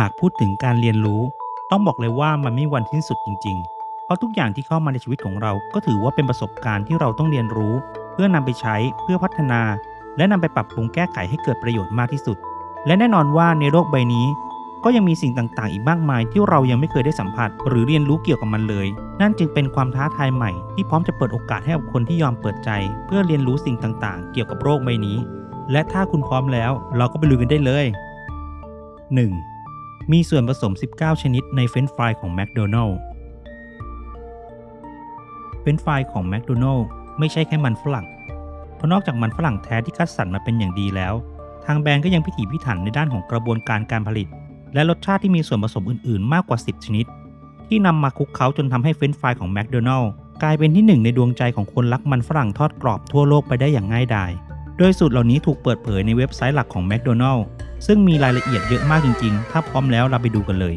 หากพูดถึงการเรียนรู้ ต้องบอกเลยว่ามันไม่มีวันสิ้นสุดจริง ๆ เพราะทุกอย่างที่เข้ามาในชีวิตของเรา ก็ถือว่าเป็นประสบการณ์ที่เราต้องเรียนรู้ เพื่อนำไปใช้เพื่อพัฒนา และนำไปปรับปรุงแก้ไขให้เกิดประโยชน์มากที่สุด และแน่นอนว่าในโลกใบนี้ ก็ยังมีสิ่งต่างๆ อีกมากมายที่เรายังไม่เคยได้สัมผัส หรือเรียนรู้เกี่ยวกับมันเลย นั่นจึงเป็นความท้าทายใหม่ ที่พร้อมจะเปิดโอกาสให้กับคนที่ยอมเปิดใจ เพื่อเรียนรู้สิ่งต่างๆ เกี่ยวกับโลกใบนี้ และถ้าคุณพร้อมแล้ว เราก็ไปลุยกันได้เลย 1. มีส่วนผสม 19 ชนิดในเฟรนช์ฟรายของ McDonald's เฟรนช์ฟรายของ McDonald's ไม่ใช่แค่มันฝรั่ง เพราะนอกจากมันฝรั่งแท้ที่คัดสรรมาเป็นอย่างดีแล้ว ทางแบรนด์ก็ยังพิถีพิถันในด้านของกระบวนการการผลิต และรสชาติที่มีส่วนผสมอื่น ๆ มากกว่า 10 ชนิด ที่นำมาคลุกเคล้าจนทำให้เฟรนช์ฟรายของ McDonald's กลายเป็นที่หนึ่งในดวงใจของคนรักมันฝรั่งทอดกรอบทั่วโลกไปได้อย่างง่ายดาย โดยสูตรเหล่านี้ถูกเปิดเผยในเว็บไซต์หลักของ McDonald's ซึ่งมีรายละเอียดเยอะมากจริงๆ ถ้าพร้อมแล้วเราไปดูกันเลย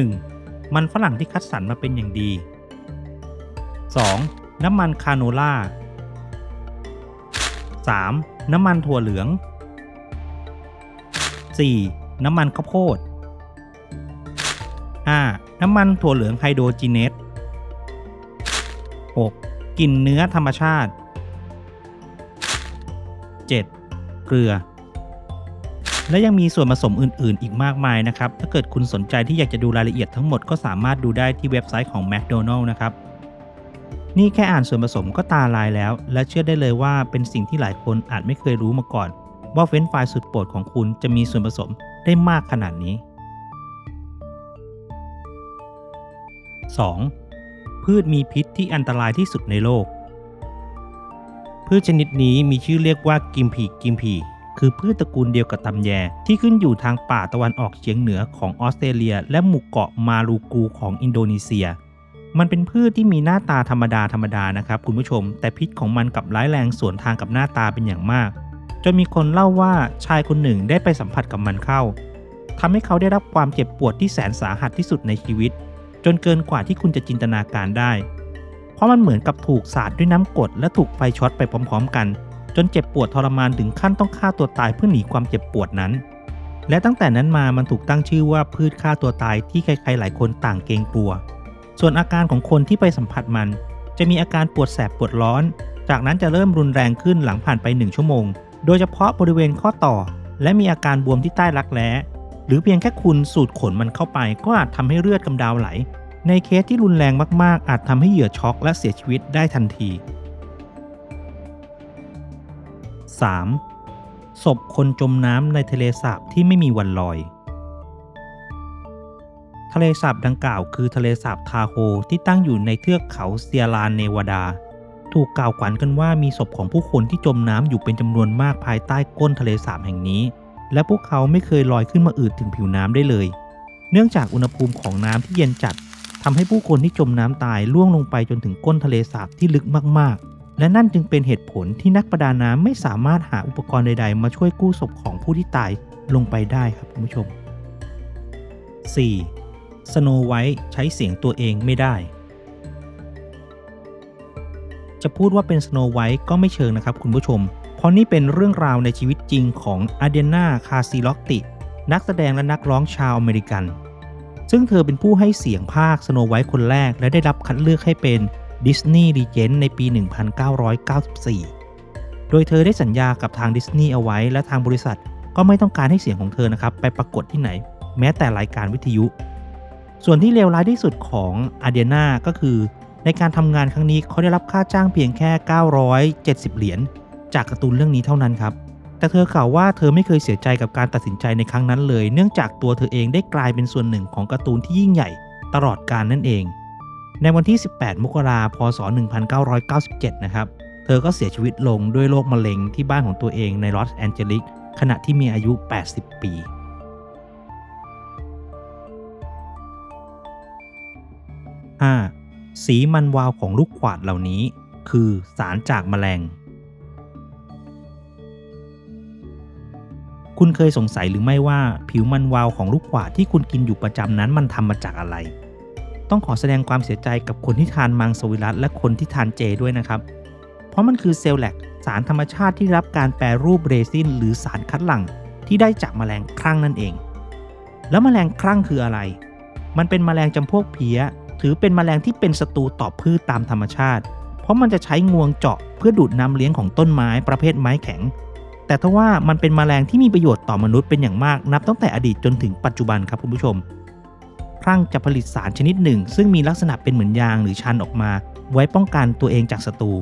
1. มันฝรั่งที่คัดสรรมาเป็นอย่างดี 2. น้ำมันคาโนล่า 3. น้ำมันถั่วเหลือง 4. น้ำมันข้าวโพด 5. น้ำมันถั่วเหลืองไฮโดรจีเนต 6. กลิ่นเนื้อธรรมชาติ 7. เกลือ และยังมีส่วนผสมอื่นๆ อีกมากมายนะครับ ถ้าเกิดคุณสนใจที่อยากจะดูรายละเอียดทั้งหมดก็สามารถดูได้ที่เว็บไซต์ของ McDonald's นะครับนี่แค่อ่านส่วนผสมก็ตาลายแล้ว และเชื่อได้เลยว่าเป็นสิ่งที่หลายคนอาจไม่เคยรู้มาก่อน ว่าเฟรนช์ฟรายสุดโปรดของคุณจะมีส่วนผสมได้มากขนาดนี้ 2. พืชมีพิษที่อันตรายที่สุดในโลก พืชชนิดนี้มีชื่อเรียกว่ากิมพีกิมพี คือพืชตระกูลเดียวกับตำแย ที่ขึ้นอยู่ทางป่าตะวันออกเฉียงเหนือของออสเตรเลีย และหมู่เกาะมาลูกูของอินโดนีเซีย มันเป็นพืชที่มีหน้าตาธรรมดาธรรมดานะครับคุณผู้ชม แต่พิษของมันกับร้ายแรงสวนทางกับหน้าตาเป็นอย่างมาก จนมีคนเล่าว่าชายคนหนึ่งได้ไปสัมผัสกับมันเข้าทำให้เขาได้รับความเจ็บปวดที่แสนสาหัสที่สุดในชีวิต จนเกินกว่าที่คุณจะจินตนาการได้ เพราะมันเหมือนกับถูกสาดด้วยน้ำกรดและถูกไฟช็อตไปพร้อม ๆ กัน จนเจ็บปวดทรมานถึงขั้นต้องฆ่าตัวตายเพื่อหนีความเจ็บปวดนั้น และตั้งแต่นั้นมามันถูกตั้งชื่อว่าพืชฆ่าตัวตายที่ใครๆหลายคนต่างเกรงกลัว ส่วนอาการของคนที่ไปสัมผัสมัน จะมีอาการปวดแสบปวดร้อน จากนั้นจะเริ่มรุนแรงขึ้นหลังผ่านไป1ชั่วโมง โดยเฉพาะบริเวณข้อต่อ และมีอาการบวมที่ใต้รักแร้หรือเพียงแค่คุณสูดขนมันเข้าไปก็อาจทำให้เลือดกำดาวไหล ในเคสที่รุนแรงมากๆ อาจทำให้เหยื่อช็อกและเสียชีวิตได้ทันที 3. ศพคนจมน้ำในทะเลสาบที่ไม่มีวันลอย ทะเลสาบดังกล่าวคือทะเลสาบทาโฮที่ตั้งอยู่ในเทือกเขาเซียรานเนวาดา ถูกกล่าวขวัญกันว่ามีศพของผู้คนที่จมน้ำอยู่เป็นจำนวนมากภายใต้ก้นทะเลสาบแห่งนี้ และพวกเขาไม่เคยลอยขึ้นมาอืดถึงผิวน้ำได้เลย เนื่องจากอุณหภูมิของน้ำที่เย็นจัดทำให้ผู้คนที่จมน้ำตายล่วงลงไปจนถึงก้นทะเลสาบที่ลึกมากๆ และนั่นจึงเป็นเหตุผลที่นักประดาน้ำไม่สามารถหาอุปกรณ์ใด ๆ มาช่วยกู้ศพของผู้ที่ตายลงไปได้ครับคุณผู้ชม 4. สโนไวท์ใช้เสียงตัวเองไม่ได้ จะพูดว่าเป็นสโนไวท์ก็ไม่เชิงนะครับคุณผู้ชม เพราะนี่เป็นเรื่องราวในชีวิตจริงของอาเดนาคาซิล็อกติ นักแสดงและนักร้องชาวอเมริกัน ซึ่งเธอเป็นผู้ให้เสียงภาคสโนไวท์คนแรกและได้รับคัดเลือกให้เป็น ดิสนีย์รีเจนต์ในปี 1994 โดยเธอได้สัญญากับทางดิสนีย์เอาไว้ และทางบริษัทก็ไม่ต้องการให้เสียงของเธอนะครับ ไปปรากฏที่ไหน แม้แต่รายการวิทยุ ส่วนที่เลวร้ายที่สุดของอาเดียนาก็คือ ในการทำงานครั้งนี้เขาได้รับค่าจ้างเพียงแค่ 970 เหรียญจากการ์ตูนเรื่องนี้เท่านั้นครับแต่เธอกล่าวว่าเธอไม่เคยเสียใจกับการตัดสินใจในครั้งนั้นเลย เนื่องจากตัวเธอเองได้กลายเป็นส่วนหนึ่งของการ์ตูนที่ยิ่งใหญ่ตลอดกาลนั่นเอง ในวันที่ 18 มกราคมพศ 1997 นะครับ เธอก็เสียชีวิตลงด้วยโรคมะเร็งที่บ้านของตัวเองในลอสแอนเจลิสขณะที่มีอายุ 80 ปี 5. สีมันวาวของลูกขวาดเหล่านี้ คือสารจากแมลง คุณเคยสงสัยหรือไม่ว่าผิวมันวาวของลูกขวาดที่คุณกินอยู่ประจำนั้นมันทำมาจากอะไร ต้องขอแสดงความเสียใจกับคนที่ทานมังสวิรัตและคนที่ทานเจด้วยนะครับ เพราะมันคือเซลล์แลกสารธรรมชาติที่รับการแปรรูปเรซินหรือสารคัดหลั่งที่ได้จากแมลงครั่งนั่นเอง แล้วแมลงครั่งคืออะไร มันเป็นแมลงจำพวกเพี้ย ถือเป็นแมลงที่เป็นศัตรูต่อพืชตามธรรมชาติ เพราะมันจะใช้งวงเจาะเพื่อดูดน้ำเลี้ยงของต้นไม้ประเภทไม้แข็ง แต่ทว่ามันเป็นแมลงที่มีประโยชน์ต่อมนุษย์เป็นอย่างมากนับตั้งแต่อดีตจนถึงปัจจุบันครับคุณผู้ชม ครั่งจะผลิตสารชนิดหนึ่ง ซึ่งมีลักษณะเป็นเหมือนยางหรือชันออกมา ไว้ป้องกันตัวเองจากศัตรู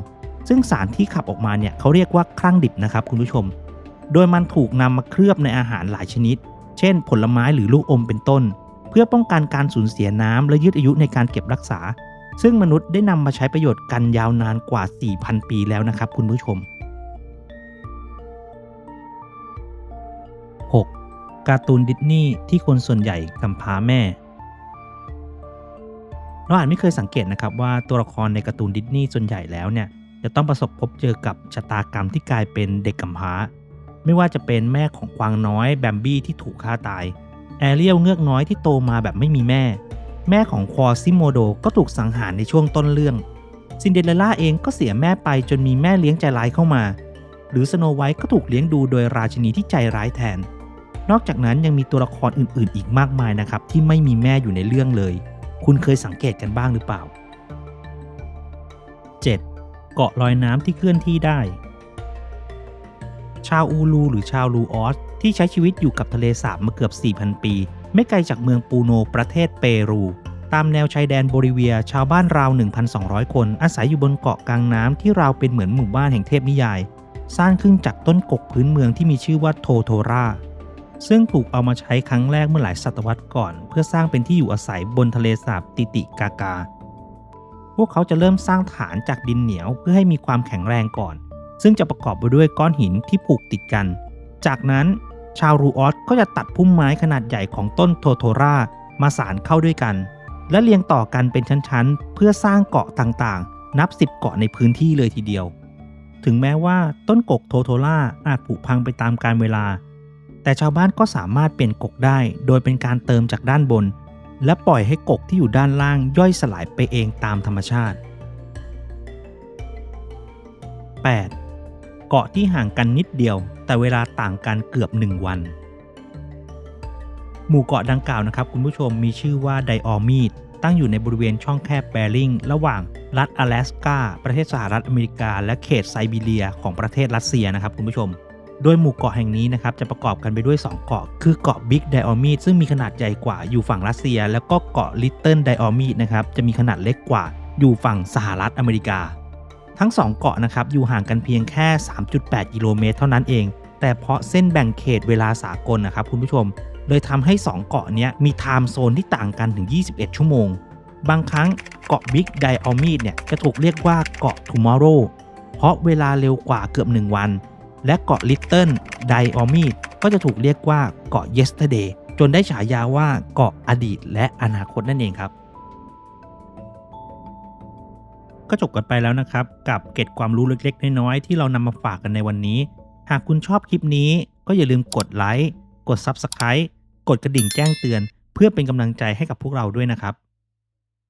ซึ่งสารที่ขับออกมาเนี่ยเขาเรียกว่าครั่งดิบนะครับคุณผู้ชม โดยมันถูกนำมาเคลือบในอาหารหลายชนิด เช่น ผลไม้หรือลูกอมเป็นต้น เพื่อป้องกันการสูญเสียน้ำและยืดอายุในการเก็บรักษา ซึ่งมนุษย์ได้นำมาใช้ประโยชน์กันยาวนานกว่า 4,000 ปีแล้วนะครับคุณผู้ชม 6. การ์ตูนดิสนีย์ที่คนส่วนใหญ่กำพร้าแม่ เราอาจไม่เคยสังเกตนะครับว่าตัวละครในการ์ตูนดิสนีย์ส่วนใหญ่แล้วเนี่ยจะต้องประสบพบเจอกับชะตากรรมที่กลายเป็นเด็กกำพร้า ไม่ว่าจะเป็นแม่ของกวางน้อยแบมบี้ที่ถูกฆ่าตาย แอเรียลเงือกน้อยที่โตมาแบบไม่มีแม่ แม่ของควอซิโมโดก็ถูกสังหารในช่วงต้นเรื่อง ซินเดอเรลล่าเองก็เสียแม่ไปจนมีแม่เลี้ยงใจร้ายเข้ามา หรือสโนไวท์ก็ถูกเลี้ยงดูโดยราชินีที่ใจร้ายแทน นอกจากนั้นยังมีตัวละครอื่นๆ อีกมากมายนะครับที่ไม่มีแม่อยู่ในเรื่องเลย คุณเคยสังเกตกันบ้างหรือเปล่า 7. เกาะลอยน้ำที่เคลื่อนที่ได้ ชาวอูลูหรือชาวลูออสที่ใช้ชีวิตอยู่กับทะเลสาบมาเกือบ 4,000 ปี ไม่ไกลจากเมืองปูโนประเทศเปรู ตามแนวชายแดนโบริเวียชาวบ้านราว 1,200 คนอาศัยอยู่บนเกาะกลางน้ำที่ราวเป็นเหมือนหมู่บ้านแห่งเทพนิยาย สร้างขึ้นจากต้นกกพื้นเมืองที่มีชื่อว่าโทโทรา ซึ่งถูกเอามาใช้ครั้งแรกเมื่อหลายศตวรรษก่อน เพื่อสร้างเป็นที่อยู่อาศัยบนทะเลสาบติติกากา พวกเขาจะเริ่มสร้างฐานจากดินเหนียวเพื่อให้มีความแข็งแรงก่อน ซึ่งจะประกอบไปด้วยก้อนหินที่ผูกติดกัน จากนั้นชาวรูออสก็จะตัดพุ่มไม้ขนาดใหญ่ของต้นโทโทรามาสานเข้าด้วยกัน และเรียงต่อกันเป็นชั้นๆ เพื่อสร้างเกาะต่างๆ นับ10เกาะในพื้นที่เลยทีเดียว ถึงแม้ว่าต้นกกโทโทราอาจผุพังไปตามกาลเวลา แต่ชาวบ้านก็สามารถเปลี่ยนกกได้ โดยเป็นการเติมจากด้านบน และปล่อยให้กกที่อยู่ด้านล่างย่อยสลายไปเองตามธรรมชาติ 8. เกาะที่ห่างกันนิดเดียว แต่เวลาต่างกันเกือบ 1 วัน หมู่เกาะดังกล่าวนะครับคุณผู้ชมมีชื่อว่าไดออมีดตั้งอยู่ในบริเวณช่องแคบแบริงระหว่างรัฐ阿拉สกาประเทศสหรัฐอเมริกา และเขตไซบีเรียของประเทศรัสเซียนะครับคุณผู้ชม โดยหมู่เกาะแห่งนี้นะครับจะประกอบกันไปด้วย 2 เกาะ คือเกาะบิ๊กไดออมีดซึ่งมีขนาดใหญ่กว่าอยู่ฝั่งรัสเซีย แล้วก็เกาะลิตเติ้ลไดออมีดนะครับจะมีขนาดเล็กกว่าอยู่ฝั่งสหรัฐอเมริกา ทั้ง 2 เกาะนะครับอยู่ห่างกันเพียงแค่ 3.8 กิโลเมตรเท่านั้นเอง แต่เพราะเส้นแบ่งเขตเวลาสากลนะครับคุณผู้ชม เลยทำให้ 2 เกาะนี้มีไทม์โซนที่ต่างกันถึง 21 ชั่วโมง บางครั้งเกาะบิ๊กไดออมีดเนี่ยจะถูกเรียกว่าเกาะ tomorrow เพราะเวลาเร็วกว่าเกือบ 1 วัน และเกาะลิตเติ้ลไดออมีดก็จะถูกเรียกว่าเกาะ yesterday จนได้ฉายาว่าเกาะอดีตและอนาคตนั่นเองครับ ก็จบกันไปแล้วนะครับ กับเก็ดความรู้เล็กๆ น้อยๆ ที่เรานำมาฝากกันในวันนี้ หากคุณชอบคลิปนี้ก็อย่าลืมกดไลค์กด Subscribe กดกระดิ่งแจ้งเตือน เพื่อเป็นกำลังใจให้กับพวกเราด้วยนะครับ